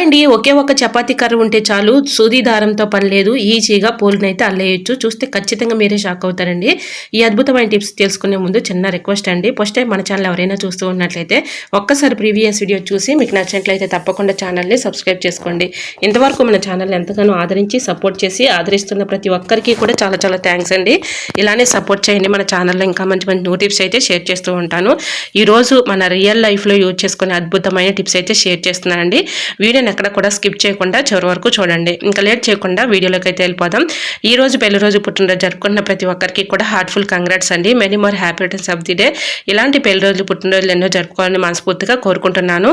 అండి ఒకే ఒక చపాతీ కర్ర ఉంటే చాలు సూది దారంతో పని లేదు ఈజీగా పూలనైతే అల్లేయచ్చు. చూస్తే ఖచ్చితంగా మీరే షాక్ అవుతారండి. ఈ అద్భుతమైన టిప్స్ తెలుసుకునే ముందు చిన్న రిక్వెస్ట్ అండి. ఫస్ట్ టైం మన ఛానల్ ఎవరైనా చూస్తూ ఉన్నట్లయితే ఒక్కసారి ప్రీవియస్ వీడియో చూసి మీకు నచ్చినట్లయితే తప్పకుండా ఛానల్ని సబ్స్క్రైబ్ చేసుకోండి. ఇంతవరకు మన ఛానల్ ఎంతగానో ఆదరించి సపోర్ట్ చేసి ఆదరిస్తున్న ప్రతి ఒక్కరికి కూడా చాలా చాలా థ్యాంక్స్ అండి. ఇలానే సపోర్ట్ చేయండి. మన ఛానల్లో ఇంకా మంచి మంచి న్యూ టిప్స్ అయితే షేర్ చేస్తూ ఉంటాను. ఈరోజు మన రియల్ లైఫ్లో యూజ్ చేసుకునే అద్భుతమైన టిప్స్ అయితే షేర్ చేస్తున్నానండి. వీడియో వీడియోని ఎక్కడ కూడా స్కిప్ చేయకుండా చివరి వరకు చూడండి. ఇంకా లేట్ చేయకుండా వీడియోలోకి అయితే వెళ్ళిపోదాం. ఈ రోజు పెళ్ళి రోజు పుట్టినరోజు జరుపుకున్న ప్రతి ఒక్కరికి కూడా హార్ట్ఫుల్ కంగ్రాట్స్ అండి. Many more happy returns of the day ఇలాంటి పెళ్ళి రోజులు పుట్టినరోజులు ఎన్నో జరుపుకోవాలని మనస్ఫూర్తిగా కోరుకుంటున్నాను.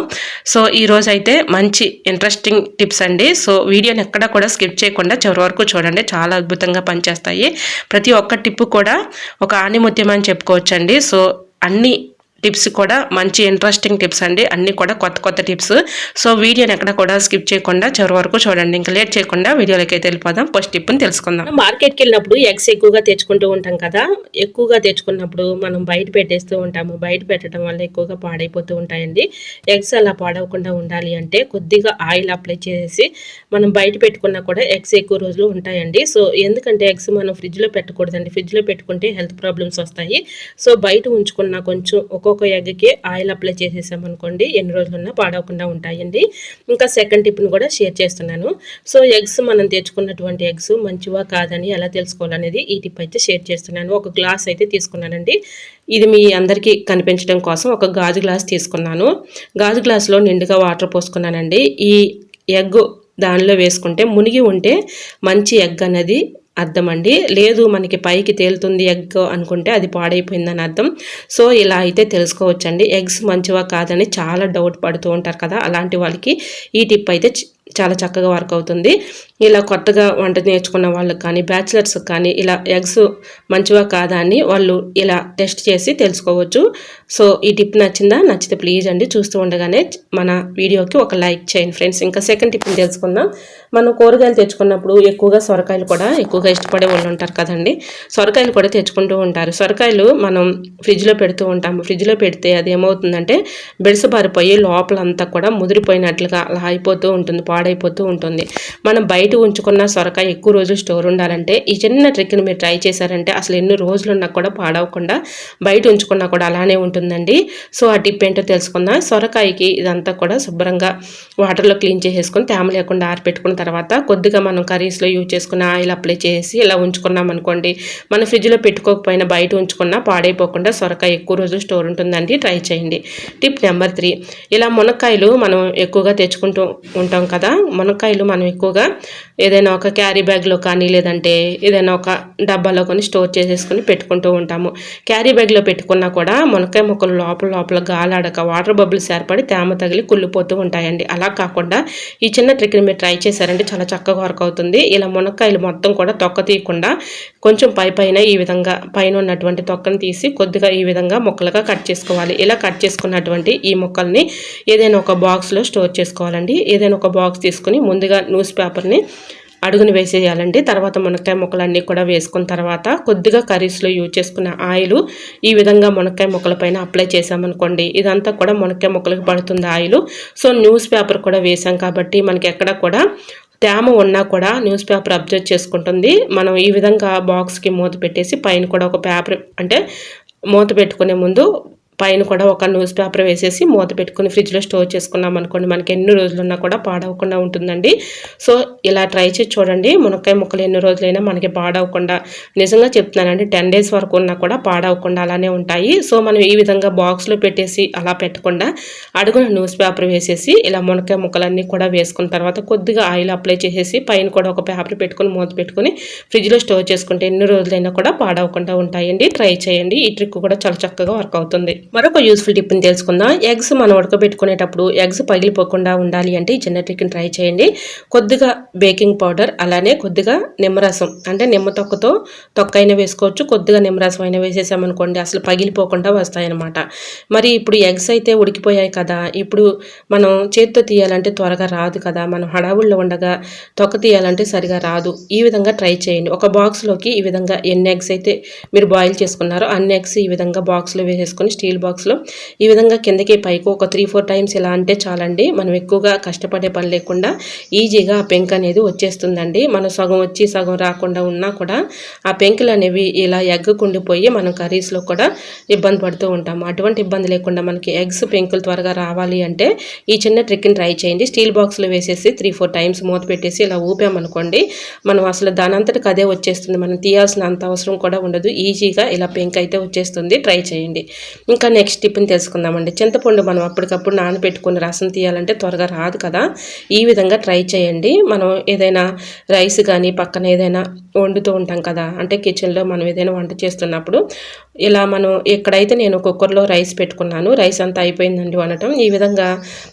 సో ఈ రోజు అయితే మంచి ఇంట్రెస్టింగ్ టిప్స్ అండి. సో వీడియోని ఎక్కడ కూడా స్కిప్ చేయకుండా చివరి వరకు చూడండి. చాలా అద్భుతంగా పనిచేస్తాయి. ప్రతి ఒక్క టిప్పు కూడా ఒక ఆణిముత్యం అని చెప్పుకోవచ్చండి. సో అన్ని టిప్స్ కూడా మంచి ఇంట్రెస్టింగ్ టిప్స్ అండి అన్నీ కూడా కొత్త కొత్త టిప్స్ సో వీడియోని ఎక్కడ కూడా స్కిప్ చేయకుండా చివరి వరకు చూడండి ఇంకా లేట్ చేయకుండా వీడియోలోకి అయితే వెళ్ళిపోదాం ఫస్ట్ టిప్ని తెలుసుకుందాం మార్కెట్కి వెళ్ళినప్పుడు ఎగ్స్ ఎక్కువగా తెచ్చుకుంటూ ఉంటాం కదా ఎక్కువగా తెచ్చుకున్నప్పుడు మనం బయట పెట్టేస్తూ ఉంటాము బయట పెట్టడం వల్ల ఎక్కువగా పాడైపోతూ ఉంటాయండి ఎగ్స్ అలా పాడవకుండా ఉండాలి అంటే కొద్దిగా ఆయిల్ అప్లై చేసి మనం బయట పెట్టుకున్నా కూడా ఎగ్స్ ఎక్కువ రోజులు ఉంటాయండి సో ఎందుకంటే ఎగ్స్ మనం ఫ్రిడ్జ్లో పెట్టకూడదండి ఫ్రిడ్జ్లో పెట్టుకుంటే హెల్త్ ప్రాబ్లమ్స్ వస్తాయి సో బయట ఉంచుకున్న కొంచెం ఒక ఒక్కొక్క ఎగ్కి ఆయిల్ అప్లై చేసేసామనుకోండి ఎన్ని రోజులున్నా పాడవకుండా ఉంటాయండి. ఇంకా సెకండ్ టిప్ని కూడా షేర్ చేస్తున్నాను. సో ఎగ్స్ మనం తెచ్చుకున్నటువంటి ఎగ్స్ మంచివా కాదని ఎలా తెలుసుకోవాలనేది ఈ టిప్ అయితే షేర్ చేస్తున్నాను. ఒక గ్లాస్ అయితే తీసుకున్నానండి. ఇది మీ అందరికీ కనిపించడం కోసం ఒక గాజు గ్లాస్ తీసుకున్నాను. గాజు గ్లాస్లో నిండుగా వాటర్ పోసుకున్నానండి. ఈ ఎగ్ దానిలో వేసుకుంటే మునిగి ఉంటే మంచి ఎగ్ అనేది అర్థం అండి లేదు మనకి పైకి తేలుతుంది ఎగ్ అనుకుంటే అది పాడైపోయిందని అర్థం. సో ఇలా అయితే తెలుసుకోవచ్చండి. ఎగ్స్ మంచివా కాదని చాలా డౌట్ పడుతూ ఉంటారు కదా అలాంటి వాళ్ళకి ఈ టిప్ అయితే చాలా చక్కగా వర్క్ అవుతుంది. ఇలా కొత్తగా వంట నేర్చుకున్న వాళ్ళకి కానీ బ్యాచిలర్స్ కానీ ఇలా ఎగ్స్ మంచివా కాదా అని వాళ్ళు ఇలా టెస్ట్ చేసి తెలుసుకోవచ్చు. సో ఈ టిప్ నచ్చిందా? నచ్చితే ప్లీజ్ అండి. చూస్తూ ఉండగానే మన వీడియోకి ఒక లైక్ చేయండి ఫ్రెండ్స్. ఇంకా సెకండ్ టిప్ని తెలుసుకుందాం. మనం కూరగాయలు తెచ్చుకున్నప్పుడు ఎక్కువగా సొరకాయలు కూడా ఎక్కువగా ఇష్టపడే వాళ్ళు ఉంటారు కదండి. సొరకాయలు కూడా తెచ్చుకుంటూ ఉంటారు. సొరకాయలు మనం ఫ్రిడ్జ్లో పెడుతూ ఉంటాము. ఫ్రిడ్జ్లో పెడితే అది ఏమవుతుందంటే బెడసబారిపోయి లోపలంతా కూడా ముదిరిపోయినట్లుగా అలా అయిపోతూ ఉంటుంది. పాడైపోతూ ఉంటుంది. మనం బయట ఉంచుకున్న సొరకాయ ఎక్కువ రోజులు స్టోర్ ఉండాలంటే ఈ చిన్న ట్రిక్ని మీరు ట్రై చేశారంటే అసలు ఎన్ని రోజులు ఉన్నా కూడా పాడవకుండా బయట ఉంచుకున్నా కూడా అలానే ఉంటుందండి. సో ఆ టిప్ ఏంటో తెలుసుకుందాం. సొరకాయకి ఇదంతా కూడా శుభ్రంగా వాటర్లో క్లీన్ చేసేసుకొని తేమ లేకుండా ఆరిపెట్టుకున్న తర్వాత కొద్దిగా మనం కర్రీస్లో యూజ్ చేసుకున్న ఆయిల్ అప్లై చేసి ఇలా ఉంచుకున్నాం అనుకోండి మన ఫ్రిడ్జ్లో పెట్టుకోకపోయినా బయట ఉంచుకున్నా పాడైపోకుండా సొరకాయ ఎక్కువ రోజులు స్టోర్ ఉంటుందండి. ట్రై చేయండి. Tip number three. ఇలా మునక్కాయలు మనం ఎక్కువగా తెచ్చుకుంటూ ఉంటాం కదా మునక్కాయలు మనం ఎక్కువగా ఏదైనా ఒక క్యారీ బ్యాగ్లో కానీ లేదంటే ఏదైనా ఒక డబ్బాలో కానీ స్టోర్ చేసేసుకుని పెట్టుకుంటూ ఉంటాము. క్యారీ బ్యాగ్లో పెట్టుకున్నా కూడా మునక్కాయ మొక్కలు లోపల లోపల గాలాడక వాటర్ బబుల్స్ ఏర్పడి తేమ తగిలి కుళ్ళిపోతూ ఉంటాయండి. అలా కాకుండా ఈ చిన్న ట్రిక్ని మీరు ట్రై చేశారంటే చాలా చక్కగా వర్క్ అవుతుంది. ఇలా మునక్కాయలు మొత్తం కూడా తొక్క తీయకుండా కొంచెం పై పైన ఈ విధంగా పైన ఉన్నటువంటి తొక్కను తీసి కొద్దిగా ఈ విధంగా ముక్కలుగా కట్ చేసుకోవాలి. ఇలా కట్ చేసుకున్నటువంటి ఈ ముక్కల్ని ఏదైనా ఒక బాక్స్లో స్టోర్ చేసుకోవాలండి. ఏదైనా ఒక బాక్స్ తీసుకుని ముందుగా న్యూస్ పేపర్ని అడుగుని వేసేయాలండి. తర్వాత మునక్కాయ ముక్కలన్నీ కూడా వేసుకున్న తర్వాత కొద్దిగా కర్రీస్లో యూజ్ చేసుకున్న ఆయిల్ ఈ విధంగా మునక్కాయ ముక్కల పైన అప్లై చేసామనుకోండి ఇదంతా కూడా మునక్కాయ ముక్కలకు పడుతుంది ఆయిల్. సో న్యూస్ పేపర్ కూడా వేసాం కాబట్టి మనకి ఎక్కడ కూడా తేమ ఉన్నా కూడా న్యూస్ పేపర్ అబ్జర్వ్ చేసుకుంటుంది. మనం ఈ విధంగా బాక్స్కి మూత పెట్టేసి పైన కూడా ఒక పేపర్ అంటే మూత పెట్టుకునే ముందు పైన కూడా ఒక న్యూస్ పేపర్ వేసేసి మూత పెట్టుకుని ఫ్రిడ్జ్లో స్టోర్ చేసుకున్నాం అనుకోండి. మనకి ఎన్ని రోజులున్నా కూడా పాడవకుండా ఉంటుందండి. సో ఇలా ట్రై చేసి చూడండి. మునక్కాయ ముక్కలు ఎన్ని రోజులైనా మనకి పాడవకుండా నిజంగా చెప్తున్నానండి టెన్ డేస్ వరకు ఉన్నా కూడా పాడవకుండా అలానే ఉంటాయి. సో మనం ఈ విధంగా బాక్స్లో పెట్టేసి అలా పెట్టకుండా అడుగున న్యూస్ పేపర్ వేసేసి ఇలా మునక్కాయ ముక్కలన్నీ కూడా వేసుకున్న తర్వాత కొద్దిగా ఆయిల్ అప్లై చేసేసి పైన కూడా ఒక పేపర్ పెట్టుకుని మూత పెట్టుకుని ఫ్రిడ్జ్లో స్టోర్ చేసుకుంటే ఎన్ని రోజులైనా కూడా పాడవకుండా ఉంటాయండి. ట్రై చేయండి. ఈ ట్రిక్ కూడా చాలా చక్కగా వర్క్ అవుతుంది. మరొక యూస్ఫుల్ టిప్ని తెలుసుకుందాం. ఎగ్స్ మనం ఉడకబెట్టుకునేటప్పుడు ఎగ్స్ పగిలిపోకుండా ఉండాలి అంటే ఈ చిన్న ట్రిక్ని ట్రై చేయండి. కొద్దిగా బేకింగ్ పౌడర్ అలానే కొద్దిగా నిమ్మరసం అంటే నిమ్మ తొక్కతో తొక్క అయినా వేసుకోవచ్చు కొద్దిగా నిమ్మరసం అయినా వేసేసామనుకోండి అసలు పగిలిపోకుండా వస్తాయన్నమాట. మరి ఇప్పుడు ఎగ్స్ అయితే ఉడికిపోయాయి కదా ఇప్పుడు మనం చేత్తో తీయాలంటే త్వరగా రాదు కదా మనం హడావుల్లో ఉండగా తొక్క తీయాలంటే సరిగా రాదు. ఈ విధంగా ట్రై చేయండి. ఒక బాక్స్లోకి ఈ విధంగా ఎన్ని ఎగ్స్ అయితే మీరు బాయిల్ చేసుకున్నారో అన్ని ఎగ్స్ ఈ విధంగా బాక్స్లో వేసేసుకొని స్టీల్ స్టీల్ బాక్స్లో ఈ విధంగా కిందకి పైకి ఒక త్రీ ఫోర్ టైమ్స్ ఇలా అంటే చాలండి. మనం ఎక్కువగా కష్టపడే పని లేకుండా ఈజీగా ఆ పెంక్ అనేది వచ్చేస్తుందండి. మనం సగం వచ్చి సగం రాకుండా ఉన్నా కూడా ఆ పెంకులు అనేవి ఇలా ఎగ్గకుండిపోయి మనం కర్రీస్లో కూడా ఇబ్బంది పడుతూ ఉంటాము. అటువంటి ఇబ్బంది లేకుండా మనకి ఎగ్స్ పెంకులు త్వరగా రావాలి అంటే ఈ చిన్న ట్రిక్ని ట్రై చేయండి. స్టీల్ బాక్స్లో వేసేసి త్రీ ఫోర్ టైమ్స్ మూత పెట్టేసి ఇలా ఊపామనుకోండి మనం అసలు దానంతటికి అదే వచ్చేస్తుంది. మనం తీయాల్సిన అంత అవసరం కూడా ఉండదు. ఈజీగా ఇలా పెంక్ అయితే వచ్చేస్తుంది. ట్రై చేయండి. ఇంకా నెక్స్ట్ టిప్ని తెలుసుకుందామండి. చింతపండు మనం అప్పటికప్పుడు నానబెట్టుకుని రసం తీయాలంటే త్వరగా రాదు కదా. ఈ విధంగా ట్రై చేయండి. మనం ఏదైనా రైస్ కానీ పక్కన ఏదైనా వండుతూ ఉంటాం కదా. అంటే కిచెన్లో మనం ఏదైనా వంట చేస్తున్నప్పుడు ఇలా మనం ఎక్కడైతే నేను కుక్కర్లో రైస్ పెట్టుకున్నాను రైస్ అంతా అయిపోయిందండి వండటం. ఈ విధంగా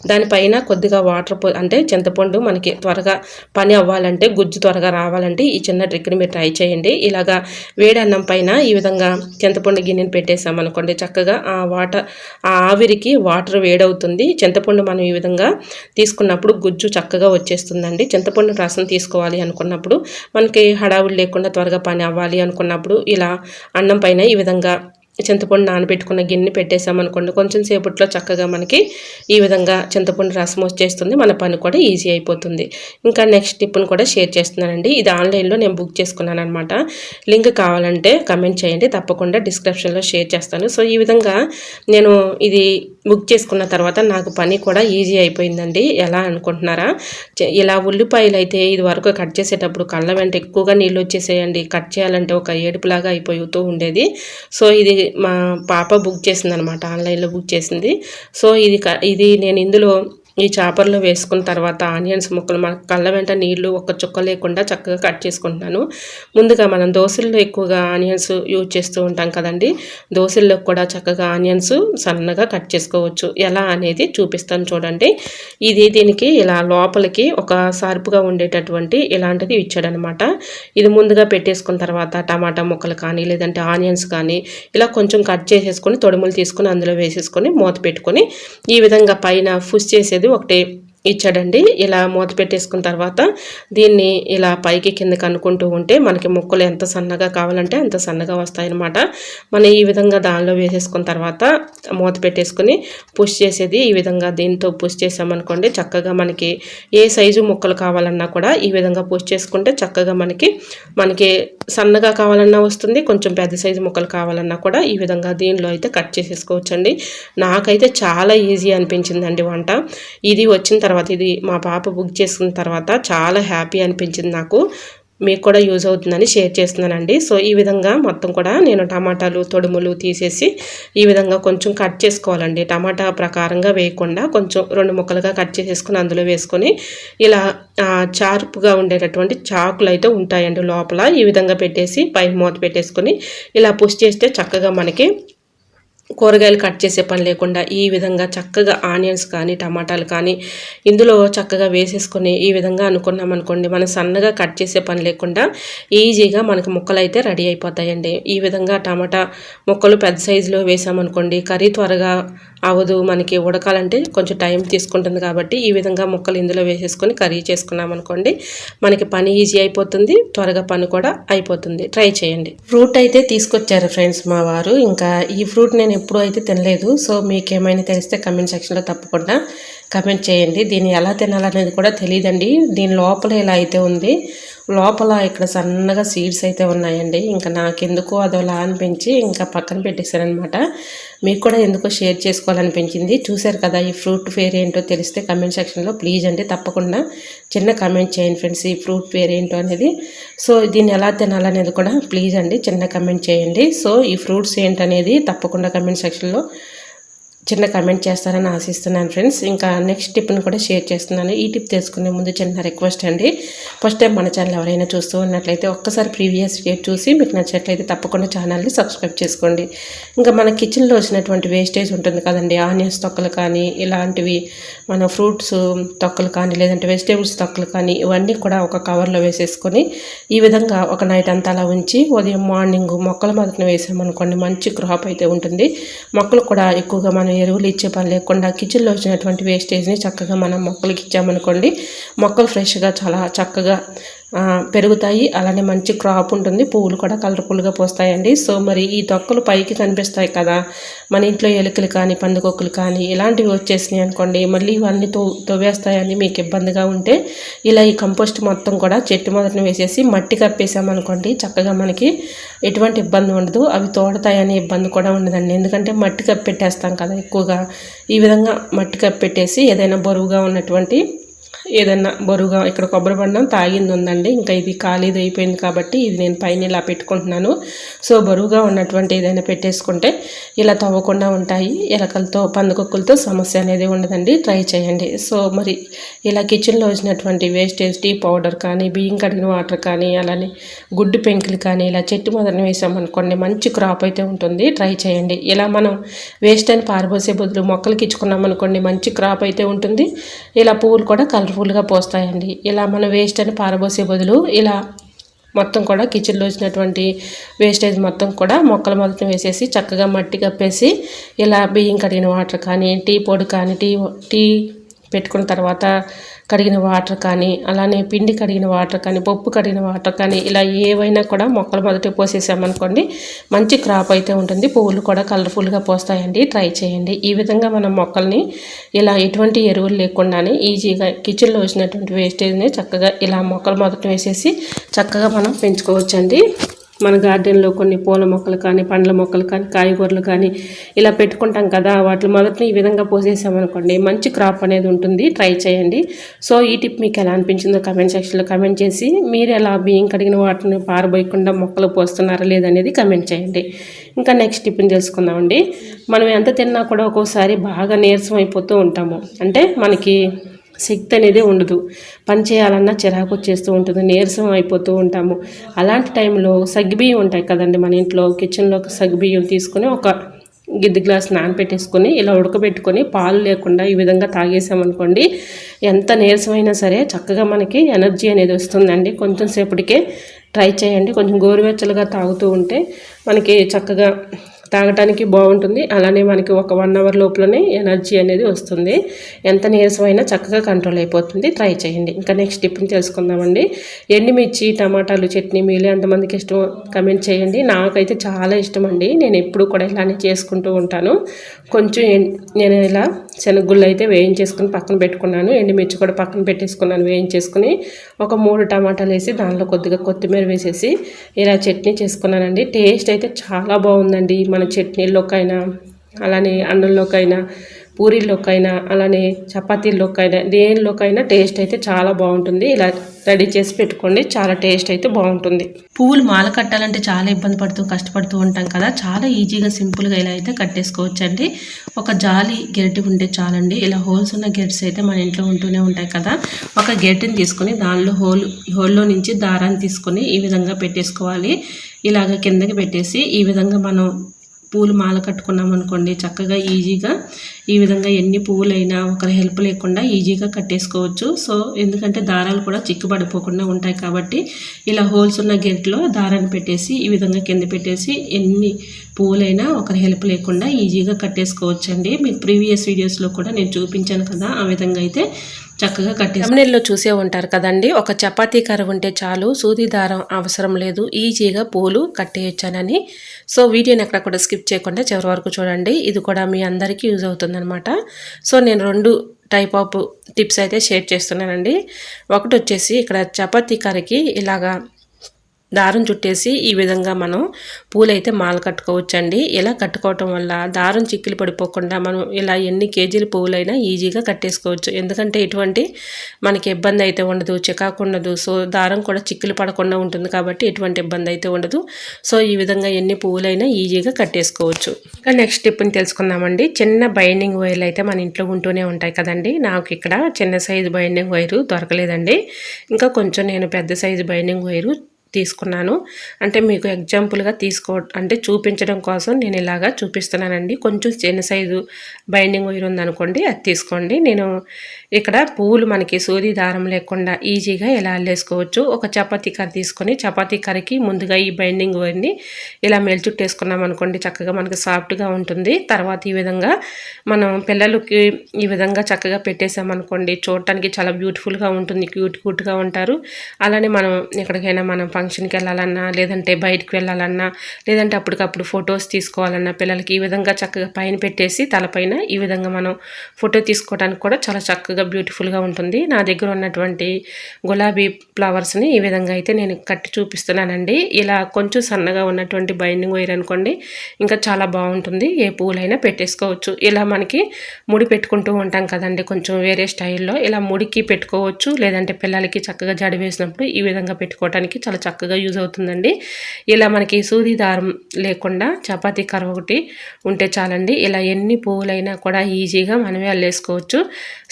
దానిపైన కొద్దిగా వాటర్ అంటే చింతపండు మనకి త్వరగా పని అవ్వాలంటే గుజ్జు త్వరగా రావాలంటే ఈ చిన్న ట్రిక్ని మీరు ట్రై చేయండి. ఇలాగా వేడి అన్నం పైన ఈ విధంగా చింతపండు గిన్నెని పెట్టేసామనుకోండి చక్కగా ఆ వాటర్ ఆ ఆవిరికి వాటర్ వేడవుతుంది. చింతపండు మనం ఈ విధంగా తీసుకున్నప్పుడు గుజ్జు చక్కగా వచ్చేస్తుందండి. చింతపండు రసం తీసుకోవాలి అనుకున్నప్పుడు మనకి హడావుడి లేకుండా త్వరగా పని అవ్వాలి అనుకున్నప్పుడు ఇలా అన్నం పైన ఈ విధంగా చింతపండు నానబెట్టుకున్న గిన్నె పెట్టేసామనుకోండి కొంచెం సేపట్లో చక్కగా మనకి ఈ విధంగా చింతపండు రసం వచ్చేస్తుంది మన పని కూడా ఈజీ అయిపోతుంది. ఇంకా నెక్స్ట్ టిప్ను కూడా షేర్ చేస్తున్నానండి. ఇది ఆన్లైన్లో నేను బుక్ చేసుకున్నాను అనమాట లింక్ కావాలంటే కమెంట్ చేయండి తప్పకుండా డిస్క్రిప్షన్లో షేర్ చేస్తాను. సో ఈ విధంగా నేను ఇది బుక్ చేసుకున్న తర్వాత నాకు పని కూడా ఈజీ అయిపోయిందండి. ఎలా అనుకుంటున్నారా? ఇలా ఉల్లిపాయలు అయితే ఇది వరకు కట్ చేసేటప్పుడు కళ్ళ వెంట ఎక్కువగా నీళ్ళు వచ్చేసేయండి. కట్ చేయాలంటే ఒక ఏడుపులాగా అయిపోతూ ఉండేది. సో ఇది మా పాప బుక్ చేసింది అనమాట ఆన్లైన్లో బుక్ చేసింది. సో ఇది ఇది నేను ఇందులో ఈ చేపలను వేసుకున్న తర్వాత ఆనియన్స్ ముక్కలు మన కళ్ళ వెంట నీళ్ళు ఒక చుక్క లేకుండా చక్కగా కట్ చేసుకుంటున్నాను. ముందుగా మనం దోశల్లో ఎక్కువగా ఆనియన్స్ యూజ్ చేస్తూ ఉంటాం కదండి. దోశల్లో కూడా చక్కగా ఆనియన్స్ సన్నగా కట్ చేసుకోవచ్చు. ఎలా అనేది చూపిస్తాను చూడండి. ఇది దీనికి ఇలా లోపలికి ఒక సార్పుగా ఉండేటటువంటి ఇలాంటిది ఇచ్చాడనమాట. ఇది ముందుగా పెట్టేసుకున్న తర్వాత టమాటా ముక్కలు కానీ లేదంటే ఆనియన్స్ కానీ ఇలా కొంచెం కట్ చేసేసుకొని తొడుములు తీసుకొని అందులో వేసేసుకొని మూత పెట్టుకొని ఈ విధంగా పైన ఫుష్ చేసేది ఒకటి ఇచ్చాడండి. ఇలా మూత పెట్టేసుకున్న తర్వాత దీన్ని ఇలా పైకి కిందకి అనుకుంటూ ఉంటే మనకి ముక్కలు ఎంత సన్నగా కావాలంటే అంత సన్నగా వస్తాయన్నమాట. మనం ఈ విధంగా దానిలో వేసేసుకున్న తర్వాత మూత పెట్టేసుకుని పుష్ చేసేది ఈ విధంగా దీంతో పుష్ చేసామనుకోండి చక్కగా మనకి ఏ సైజు ముక్కలు కావాలన్నా కూడా ఈ విధంగా పుష్ చేసుకుంటే చక్కగా మనకి మనకి సన్నగా కావాలన్నా వస్తుంది కొంచెం పెద్ద సైజు ముక్కలు కావాలన్నా కూడా ఈ విధంగా దీనిలో అయితే కట్ చేసేసుకోవచ్చండి. నాకైతే చాలా ఈజీ అనిపించిందండి వంట. ఇది వచ్చిన తర్వాత తర్వాత ఇది మా పాప బుక్ చేసుకున్న తర్వాత చాలా హ్యాపీ అనిపించింది నాకు. మీకు కూడా యూజ్ అవుతుందని షేర్ చేస్తున్నానండి. సో ఈ విధంగా మొత్తం కూడా నేను టమాటాలు తొడుములు తీసేసి ఈ విధంగా కొంచెం కట్ చేసుకోవాలండి. టమాటా ప్రకారంగా వేయకుండా కొంచెం రెండు ముక్కలుగా కట్ చేసేసుకుని అందులో వేసుకొని ఇలా చార్పుగా ఉండేటటువంటి చాకులు అయితే ఉంటాయండి లోపల. ఈ విధంగా పెట్టేసి పై మూత పెట్టేసుకొని ఇలా పుష్ చేస్తే చక్కగా మనకి కూరగాయలు కట్ చేసే పని లేకుండా ఈ విధంగా చక్కగా ఆనియన్స్ కానీ టమాటాలు కానీ ఇందులో చక్కగా వేసేసుకొని ఈ విధంగా అనుకున్నాం అనుకోండి మనం సన్నగా కట్ చేసే పని లేకుండా ఈజీగా మనకు ముక్కలు అయితే రెడీ అయిపోతాయండి. ఈ విధంగా టమాటా ముక్కలు పెద్ద సైజులో వేసామనుకోండి కర్రీ త్వరగా అవదు మనకి ఉడకాలంటే కొంచెం టైం తీసుకుంటుంది కాబట్టి ఈ విధంగా ముక్కలు ఇందులో వేసేసుకొని కర్రీ చేసుకున్నాం అనుకోండి. మనకి పని ఈజీ అయిపోతుంది. త్వరగా పని కూడా అయిపోతుంది. ట్రై చేయండి. ఫ్రూట్ అయితే తీసుకొచ్చారు ఫ్రెండ్స్ మా వారు. ఇంకా ఈ ఫ్రూట్ నేను ఎప్పుడూ అయితే తినలేదు. సో మీకు ఏమైనా తెలిస్తే కమెంట్ సెక్షన్లో తప్పకుండా కమెంట్ చేయండి. దీన్ని ఎలా తినాలనేది కూడా తెలియదండి. దీని లోపల ఎలా అయితే ఉంది. లోపల ఇక్కడ సన్నగా సీడ్స్ అయితే ఉన్నాయండి. ఇంకా నాకెందుకో అదోలా అనిపించి ఇంకా పక్కన పెట్టేశానమాట మీకు కూడా ఎందుకో షేర్ చేసుకోవాలనిపించింది. చూశారు కదా ఈ ఫ్రూట్ ఫేర్ ఏంటో తెలిస్తే కమెంట్ సెక్షన్లో ప్లీజ్ అండి తప్పకుండా చిన్న కమెంట్ చేయండి ఫ్రెండ్స్ ఈ ఫ్రూట్ ఫేర్ ఏంటో అనేది. సో దీన్ని ఎలా తినాలనేది కూడా ప్లీజ్ అండి చిన్న కమెంట్ చేయండి. సో ఈ ఫ్రూట్స్ ఏంటనేది తప్పకుండా కమెంట్ సెక్షన్లో చిన్న కమెంట్ చేస్తారని ఆశిస్తున్నాను ఫ్రెండ్స్ ఇంకా నెక్స్ట్ టిప్ని కూడా షేర్ చేస్తున్నాను. ఈ టిప్ తెలుసుకునే ముందు చిన్న రిక్వెస్ట్ అండి. ఫస్ట్ టైం మన ఛానల్ ఎవరైనా చూస్తూ ఉన్నట్లయితే ఒక్కసారి ప్రీవియస్ వీడియో చూసి మీకు నచ్చినట్లయితే తప్పకుండా ఛానల్ని సబ్స్క్రైబ్ చేసుకోండి. ఇంకా మన కిచెన్లో వచ్చినటువంటి వేస్టేజ్ ఉంటుంది కదండి. ఆనియన్స్ తొక్కలు కానీ ఇలాంటివి మన ఫ్రూట్స్ తొక్కలు కానీ లేదంటే వెజిటేబుల్స్ తొక్కలు కానీ ఇవన్నీ కూడా ఒక కవర్లో వేసేసుకొని ఈ విధంగా ఒక నైట్ అంతా అలా ఉంచి ఉదయం మార్నింగ్ మొక్కల మొదటిన వేసామనుకోండి మంచి క్రాప్ అయితే ఉంటుంది. మొక్కలు కూడా ఎక్కువగా మనం ఎరువులు ఇచ్చే పని లేకుండా కిచెన్లో వచ్చినటువంటి వేస్టేజ్ని చక్కగా మనం మొక్కలకి ఇచ్చామనుకోండి మొక్కలు ఫ్రెష్గా చాలా చక్కగా పెరుగుతాయి. అలానే మంచి క్రాప్ ఉంటుంది. పువ్వులు కూడా కలర్ఫుల్గా పోస్తాయండి. సో మరి ఈ తొక్కలు పైకి కనిపిస్తాయి కదా. మన ఇంట్లో ఎలుకలు కానీ పందుకొక్కులు కానీ ఇలాంటివి వచ్చేసినాయి అనుకోండి మళ్ళీ ఇవన్నీ తో తవ్వేస్తాయని మీకు ఇబ్బందిగా ఉంటే ఇలా ఈ కంపోస్ట్ మొత్తం కూడా చెట్టు మొదటిని వేసేసి మట్టి కప్పేసామనుకోండి చక్కగా మనకి ఎటువంటి ఇబ్బంది ఉండదు. అవి తోడతాయనే ఇబ్బంది కూడా ఉండదండి. ఎందుకంటే మట్టి కప్పెట్టేస్తాం కదా ఎక్కువగా. ఈ విధంగా మట్టి కప్పెట్టేసి ఏదైనా బరువుగా ఉన్నటువంటి ఏదన్నా బరువుగా ఇక్కడ కొబ్బరి బండం తాగింది ఉందండి. ఇంకా ఇది ఖాళీది అయిపోయింది కాబట్టి ఇది నేను పైన ఇలా పెట్టుకుంటున్నాను. సో బరువుగా ఉన్నటువంటి ఏదైనా పెట్టేసుకుంటే ఇలా తవ్వకుండా ఉంటాయి. ఎలకలతో పందుకొక్కులతో సమస్య అనేది ఉండదండి. ట్రై చేయండి. సో మరి ఇలా కిచెన్లో వచ్చినటువంటి వేస్టేజ్ టీ పౌడర్ కానీ బియ్యం కడిగిన వాటర్ కానీ అలానే గుడ్డు పెంకులు కానీ ఇలా చెట్టు మొదలు వేసామనుకోండి మంచి క్రాప్ అయితే ఉంటుంది. ట్రై చేయండి. ఇలా మనం వేస్ట్ అని పారబోసే బదులు మొక్కలకి ఇచ్చుకున్నామనుకోండి మంచి క్రాప్ అయితే ఉంటుంది. ఇలా పువ్వులు కూడా కలర్ఫుల్గా పోస్తాయండి. ఇలా మనం వేస్ట్ అని పారబోసే బదులు ఇలా మొత్తం కూడా కిచెన్లో వచ్చినటువంటి వేస్టేజ్ మొత్తం కూడా మొక్కల మొత్తం వేసేసి చక్కగా మట్టి కప్పేసి ఇలా బియ్యం కడిగిన వాటర్ కానీ టీ పొడి కానీ టీ టీ పెట్టుకున్న తర్వాత కడిగిన వాటర్ కానీ అలానే పిండి కడిగిన వాటర్ కానీ పప్పు కడిగిన వాటర్ కానీ ఇలా ఏవైనా కూడా మొక్కలు మొదట పోసేసామనుకోండి మంచి క్రాప్ అయితే ఉంటుంది. పువ్వులు కూడా కలర్ఫుల్గా పోస్తాయండి. ట్రై చేయండి. ఈ విధంగా మనం మొక్కల్ని ఇలా ఎటువంటి ఎరువులు లేకుండానే ఈజీగా కిచెన్లో వచ్చినటువంటి వేస్టేజ్ని చక్కగా ఇలా మొక్కలు మొదట వేసేసి చక్కగా మనం పెంచుకోవచ్చండి. మన గార్డెన్లో కొన్ని పూల మొక్కలు కానీ పండ్ల మొక్కలు కానీ కాయగూరలు కానీ ఇలా పెట్టుకుంటాం కదా వాటి మొదట ఈ విధంగా పోసేసామనుకోండి మంచి క్రాప్ అనేది ఉంటుంది. ట్రై చేయండి. సో ఈ టిప్ మీకు ఎలా అనిపించిందో కమెంట్ సెక్షన్లో కమెంట్ చేసి మీరు ఎలా బియ్యం కడిగిన వాటిని పారబోయకుండా మొక్కలు పోస్తున్నారా లేదనేది కమెంట్ చేయండి. ఇంకా నెక్స్ట్ టిప్ని తెలుసుకుందామండి మనం ఎంత తిన్నా కూడా ఒక్కోసారి బాగా నీరసం అయిపోతూ ఉంటాము. అంటే మనకి శక్తి అనేది ఉండదు. పని చేయాలన్నా చిరాకు వచ్చేస్తూ ఉంటుంది. నీరసం అయిపోతూ ఉంటాము. అలాంటి టైంలో సగ్గుబియ్యం ఉంటాయి కదండి మన ఇంట్లో. కిచెన్లో సగ్గుబియ్యం తీసుకొని ఒక గిద్ది గ్లాస్ నానపెట్టేసుకొని ఇలా ఉడకబెట్టుకొని పాలు లేకుండా ఈ విధంగా తాగేసామనుకోండి ఎంత నీరసమైనా సరే చక్కగా మనకి ఎనర్జీ అనేది వస్తుందండి. కొంచెం సేపటికే ట్రై చేయండి. కొంచెం గోరువెచ్చలుగా తాగుతూ ఉంటే మనకి చక్కగా తాగటానికి బాగుంటుంది. అలానే మనకి ఒక వన్ అవర్ లోపలనే ఎనర్జీ అనేది వస్తుంది. ఎంత నీరసమైనా చక్కగా కంట్రోల్ అయిపోతుంది. ట్రై చేయండి. ఇంకా నెక్స్ట్ టిప్ని తెలుసుకుందామండి. ఎండుమిర్చి టమాటాలు చట్నీ మీలు ఎంతమందికి ఇష్టం. కమెంట్ చేయండి. నాకైతే చాలా ఇష్టం అండి నేను ఎప్పుడు కూడా ఇలానే చేసుకుంటూ ఉంటాను. కొంచెం నేను ఇలా శనగుళ్ళు అయితే వేయించేసుకుని పక్కన పెట్టుకున్నాను. ఎండుమిర్చి కూడా పక్కన పెట్టేసుకున్నాను. వేయించేసుకుని ఒక మూడు టమాటాలు వేసి దానిలో కొద్దిగా కొత్తిమీర వేసేసి ఇలా చట్నీ చేసుకున్నానండి. టేస్ట్ అయితే చాలా బాగుందండి. మన చట్నీల్లోకైనా అలానే అన్నంలోకైనా పూరీల్లోకైనా అలానే చపాతీల్లోకైనా దేనిలోకైనా టేస్ట్ అయితే చాలా బాగుంటుంది. ఇలా రెడీ చేసి పెట్టుకోండి చాలా టేస్ట్ అయితే బాగుంటుంది. పువ్వులు మాల కట్టాలంటే చాలా ఇబ్బంది పడుతూ కష్టపడుతూ ఉంటాం కదా. చాలా ఈజీగా సింపుల్గా ఇలా అయితే కట్టేసుకోవచ్చండి. ఒక జాలి గెరటి ఉంటే చాలండి. ఇలా హోల్స్ ఉన్న గెట్స్ అయితే మన ఇంట్లో ఉంటూనే ఉంటాయి కదా. ఒక గెరటిని తీసుకొని దానిలో హోల్ హోల్లో నుంచి దారాన్ని తీసుకొని ఈ విధంగా పెట్టేసుకోవాలి. ఇలాగ కిందకి పెట్టేసి ఈ విధంగా మనం పూలు మాల కట్టుకున్నాం అనుకోండి చక్కగా ఈజీగా ఈ విధంగా ఎన్ని పువ్వులైనా ఒకరి హెల్ప్ లేకుండా ఈజీగా కట్టేసుకోవచ్చు. సో ఎందుకంటే దారాలు కూడా చిక్కుపడిపోకుండా ఉంటాయి కాబట్టి ఇలా హోల్స్ ఉన్న గెట్లో దారాన్ని పెట్టేసి ఈ విధంగా కింద పెట్టేసి ఎన్ని పువ్వులైనా ఒకరి హెల్ప్ లేకుండా ఈజీగా కట్టేసుకోవచ్చండి. మీకు ప్రీవియస్ వీడియోస్లో కూడా నేను చూపించాను కదా ఆ విధంగా అయితే చక్కగా కట్టి తమిళలో చూసే ఉంటారు కదండి. ఒక చపాతీ కర్ర ఉంటే చాలు సూది దారం అవసరం లేదు ఈజీగా పూలు కట్టేయచ్చానని. సో వీడియోని ఎక్కడ కూడా స్కిప్ చేయకుండా చివరి వరకు చూడండి. ఇది కూడా మీ అందరికీ యూజ్ అవుతుందనమాట సో నేను రెండు టైప్ ఆఫ్ టిప్స్ అయితే షేర్ చేస్తున్నానండి. ఒకటి వచ్చేసి ఇక్కడ చపాతీ కర్రకి ఇలాగా దారం చుట్టేసి ఈ విధంగా మనం పూలైతే మాల కట్టుకోవచ్చండి. ఇలా కట్టుకోవటం వల్ల దారం చిక్కిలు పడిపోకుండా మనం ఇలా ఎన్ని కేజీల పువ్వులైనా ఈజీగా కట్టేసుకోవచ్చు. ఎందుకంటే ఎటువంటి మనకి ఇబ్బంది అయితే ఉండదు చికాకు ఉండదు. సో దారం కూడా చిక్కులు పడకుండా ఉంటుంది కాబట్టి ఎటువంటి ఇబ్బంది అయితే ఉండదు. సో ఈ విధంగా ఎన్ని పువ్వులైనా ఈజీగా కట్టేసుకోవచ్చు. ఇంకా నెక్స్ట్ టిప్ని తెలుసుకుందామండి. చిన్న బైండింగ్ వైర్లు అయితే మన ఇంట్లో ఉంటూనే ఉంటాయి కదండి. నాకు ఇక్కడ చిన్న సైజు బైండింగ్ వైరు దొరకలేదండి. ఇంకా కొంచెం నేను పెద్ద సైజు బైండింగ్ వైరు తీసుకున్నాను. అంటే మీకు ఎగ్జాంపుల్గా తీసుకో అంటే చూపించడం కోసం నేను ఇలాగా చూపిస్తున్నానండి. కొంచెం చిన్న సైజు బైండింగ్ వైర్ ఉందనుకోండి అది తీసుకోండి. నేను ఇక్కడ పువ్వులు మనకి సూది దారం లేకుండా ఈజీగా ఎలా అల్లేసుకోవచ్చు? ఒక చపాతీ కర్ర తీసుకొని చపాతీ కర్రకి ముందుగా ఈ బైండింగ్ వైర్ని ఇలా మెల్చుట్టేసుకున్నాం అనుకోండి చక్కగా మనకి సాఫ్ట్గా ఉంటుంది. తర్వాత ఈ విధంగా మనం పిల్లలకి ఈ విధంగా చక్కగా పెట్టేసామనుకోండి చూడటానికి చాలా బ్యూటిఫుల్గా ఉంటుంది క్యూట్ క్యూట్గా ఉంటారు. అలానే మనం ఎక్కడికైనా మనం ఫంక్షన్కి వెళ్ళాలన్నా లేదంటే బయటకు వెళ్ళాలన్నా లేదంటే అప్పటికప్పుడు ఫొటోస్ తీసుకోవాలన్నా పిల్లలకి ఈ విధంగా చక్కగా పైన పెట్టేసి తలపైన ఈ విధంగా మనం ఫోటో తీసుకోవడానికి కూడా చాలా చక్కగా బ్యూటిఫుల్గా ఉంటుంది. నా దగ్గర ఉన్నటువంటి గులాబీ ఫ్లవర్స్ని ఈ విధంగా అయితే నేను కట్టి చూపిస్తున్నానండి. ఇలా కొంచెం సన్నగా ఉన్నటువంటి బైండింగ్ వైర్ అనుకోండి ఇంకా చాలా బాగుంటుంది. ఏ పువ్వులైనా పెట్టేసుకోవచ్చు. ఇలా మనకి ముడి పెట్టుకుంటూ ఉంటాం కదండి కొంచెం వేరే స్టైల్లో. ఇలా ముడికి పెట్టుకోవచ్చు లేదంటే పిల్లలకి చక్కగా జడి వేసినప్పుడు ఈ విధంగా పెట్టుకోవడానికి చాలా చక్కగా యూజ్ అవుతుందండి. ఇలా మనకి సూది దారం లేకుండా చపాతీ కర్ర ఒకటి ఉంటే చాలండి. ఇలా ఎన్ని పువ్వులైనా కూడా ఈజీగా మనమే అల్లేసుకోవచ్చు.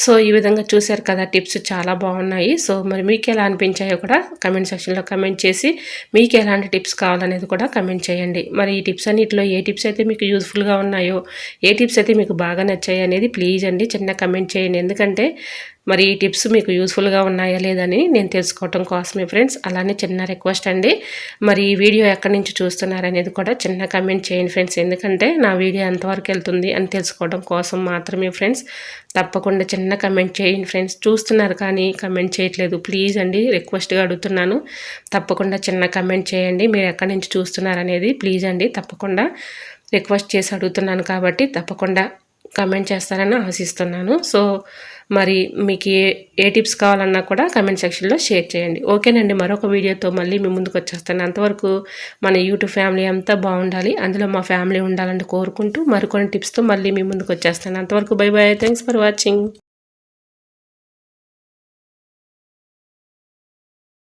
సో ఈ విధంగా చూశారు కదా టిప్స్ చాలా బాగున్నాయి. సో మరి మీకు ఎలా అనిపించాయో కూడా కమెంట్ సెక్షన్లో కమెంట్ చేసి మీకు ఎలాంటి టిప్స్ కావాలనేది కూడా కమెంట్ చేయండి. మరి ఈ టిప్స్ అన్నిటిలో ఏ టిప్స్ అయితే మీకు యూజ్ఫుల్గా ఉన్నాయో ఏ టిప్స్ అయితే మీకు బాగా నచ్చాయి అనేది ప్లీజ్ అండి చిన్న కమెంట్ చేయండి. ఎందుకంటే మరి ఈ టిప్స్ మీకు యూస్ఫుల్గా ఉన్నాయా లేదని నేను తెలుసుకోవటం కోసమే ఫ్రెండ్స్. అలానే చిన్న రిక్వెస్ట్ అండి. మరి ఈ వీడియో ఎక్కడి నుంచి చూస్తున్నారనేది కూడా చిన్న కమెంట్ చేయండి ఫ్రెండ్స్. ఎందుకంటే నా వీడియో ఎంతవరకు వెళ్తుంది అని తెలుసుకోవడం కోసం మాత్రమే ఫ్రెండ్స్. తప్పకుండా చిన్న కమెంట్ చేయండి ఫ్రెండ్స్. చూస్తున్నారు కానీ కమెంట్ చేయట్లేదు. ప్లీజ్ అండి రిక్వెస్ట్గా అడుగుతున్నాను. తప్పకుండా చిన్న కమెంట్ చేయండి. మీరు ఎక్కడి నుంచి చూస్తున్నారనేది ప్లీజ్ అండి. తప్పకుండా రిక్వెస్ట్ చేసి అడుగుతున్నాను కాబట్టి తప్పకుండా కమెంట్ చేస్తారని ఆశిస్తున్నాను. సో మరి మీకు ఏ ఏ టిప్స్ కావాలన్నా కూడా కమెంట్ సెక్షన్లో షేర్ చేయండి. ఓకేనండి మరొక వీడియోతో మళ్ళీ మీ ముందుకు వచ్చేస్తాను. అంతవరకు మన యూట్యూబ్ ఫ్యామిలీ అంతా బాగుండాలి. అందులో మా ఫ్యామిలీ ఉండాలని కోరుకుంటూ మరికొన్ని టిప్స్తో మళ్ళీ మీ ముందుకు వచ్చేస్తాను. అంతవరకు bye bye thanks for watching